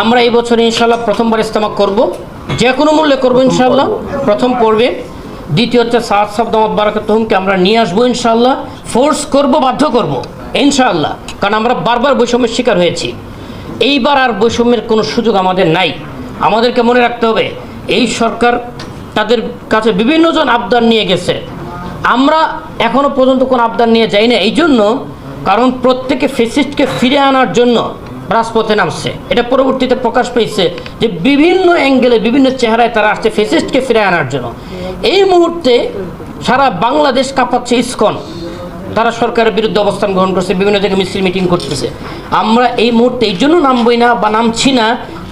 আমরা এই বছর ইনশাল্লাহ প্রথমবার ইস্তেমা করব। যে কোনো মূল্যে করব ইনশাল্লাহ প্রথম পর্বে। দ্বিতীয় হচ্ছে সাত শব্দ বারাকাতহমকে আমরা নিয়ে আসব ইনশাল্লাহ ফোর্স করব বাধ্য করব ইনশাআল্লাহ। কারণ আমরা বারবার বৈষম্যের শিকার হয়েছি। এইবার আর বৈষম্যের কোনো সুযোগ আমাদের নাই। আমাদেরকে মনে রাখতে হবে এই সরকার তাদের কাছে বিভিন্নজন আবদার নিয়ে গেছে। আমরা এখনও পর্যন্ত কোনো আবদার নিয়ে যাই না এই জন্য কারণ প্রত্যেকে ফেসিস্টকে ফিরে আনার জন্য রাজপথে নামছে। এটা পরবর্তীতে প্রকাশ পেয়েছে যে বিভিন্ন অ্যাঙ্গেলে বিভিন্ন চেহারায় তারা আসছে ফেসিস্টকে ফিরে আনার জন্য। এই মুহূর্তে সারা বাংলাদেশ কাঁপাচ্ছে ইস্কন। তারা সরকারের বিরুদ্ধে অবস্থান গ্রহণ করছে, বিভিন্ন জায়গায় মিছিল, মিটিং করতেছে। আমরা এই মুহূর্তে এই জন্য নামবই না বা নামছি না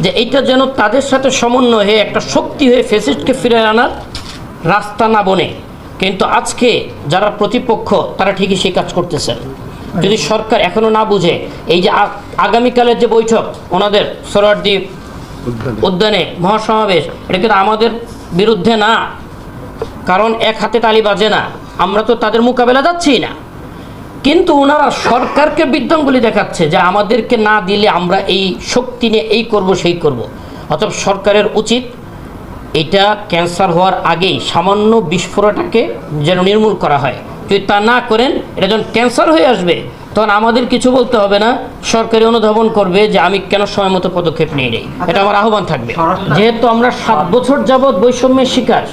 যে এটা যেন তাদের সাথে সমন্বয় হয়ে, একটা শক্তি হয়ে ফেসিস্টকে ফিরে আনার রাস্তা না বনে। কিন্তু আজকে যারা প্রতিপক্ষ, তারা ঠিকই সেই কাজ করতেছেন যদি সরকার এখনও না বুঝে এই যে আগামীকালের যে বৈঠক ওনাদের সরোয়ার্দি উদ্যানে। মহাসমাবেশ এটা কিন্তু আমাদের বিরুদ্ধে না। কারণ এক হাতে তালি বাজে না। আমরা তো তাদের মোকাবেলা যাচ্ছি না। কিন্তু ওনারা সরকারকে বিদ্যঙ্গুলি দেখাচ্ছে যে আমাদেরকে না দিলে আমরা এই শক্তি নিয়ে এই করব সেই করব। অতএব সরকারের উচিত এটা ক্যান্সার হওয়ার আগেই সামান্য বিস্ফোরণটাকে যেন নির্মূল করা হয়। যদি তা না করেন এটা যখন ক্যান্সার হয়ে আসবে তখন আমাদের কিছু বলতে হবে না। সরকারি অনুধাবন করবে যে আমি কেন সময় মতো পদক্ষেপ নিয়ে নেই। এটা আমার আহ্বান থাকবে। যেহেতু আমরা সাত বছর যাবৎ বৈষম্যের শিকার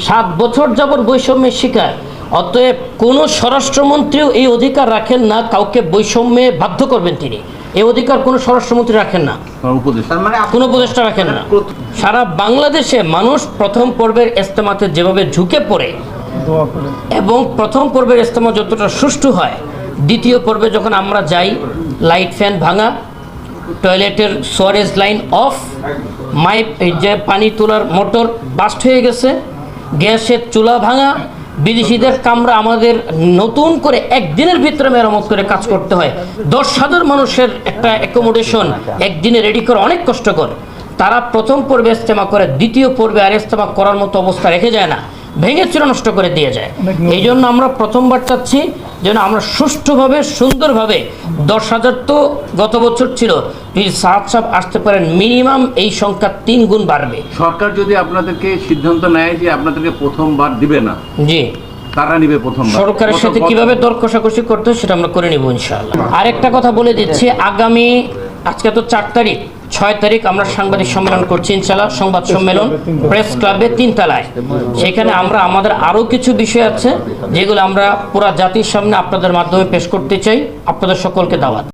সাত বছর যাবৎ বৈষম্যের শিকার অতএব কোনো স্বরাষ্ট্রমন্ত্রীও এই অধিকার রাখেন না কাউকে বৈষম্যে বাধ্য করবেন তিনি। এই অধিকার কোনো স্বরাষ্ট্রমন্ত্রী রাখেন না। উপদেশ মানে কোনো উপদেষ্টা রাখেন না। সারা বাংলাদেশে মানুষ প্রথম পর্বের ইস্তেমাতে যেভাবে ঝুঁকে পড়ে এবং প্রথম পর্বের ইস্তেমা যতটা সুষ্ঠু হয়, দ্বিতীয় পর্বে যখন আমরা যাই, লাইট ফ্যান ভাঙা, টয়লেটের সোয়ারেজ লাইন অফ এই যে পানি তোলার মোটর বাস্ট হয়ে গেছে, গ্যাসের চুলা ভাঙা, বিদেশিদের কামরা আমাদের নতুন করে একদিনের ভিতরে মেরামত করে কাজ করতে হয়। দশ হাজার মানুষের একটা অ্যাকোমোডেশন একদিনে রেডি করা অনেক কষ্টকর। তারা প্রথম পর্বে ইস্তেমা করে, দ্বিতীয় পর্বে আর ইস্তেমা করার মতো অবস্থা রেখে যায় না। ভেঙে চুরে নষ্ট করে দিয়ে যায়। এই জন্য আমরা প্রথমবার চাচ্ছি যেন আমরা সুষ্ঠুভাবে সুন্দরভাবে দশ হাজার তো গত বছর ছিল যদি সাত সাপ আসতে পারেন মিনিমাম এই সংখ্যা তিন গুণ বাড়বে। সরকার যদি আপনাদেরকে সিদ্ধান্ত নেয় যে আপনাদেরকে প্রথমবার দিবে না জি। তারা নিবে প্রথমবার। সরকারের সাথে কীভাবে দর কষাকষি করতে সেটা আমরা করে নিব ইনশাআল্লাহ। আরেকটা কথা বলে দিচ্ছি আগামী আজকে তো চার তারিখ ছয় তারিখ আমরা সাংবাদিক সম্মেলন করছি ইনশাল্লাহ সংবাদ সম্মেলন, প্রেস ক্লাবে তিন তলায় সেখানে আমরা, আমাদের আরও কিছু বিষয় আছে, যেগুলো আমরা পুরা জাতির সামনে আপনাদের মাধ্যমে পেশ করতে চাই। আপনাদের সকলকে দাওয়াত।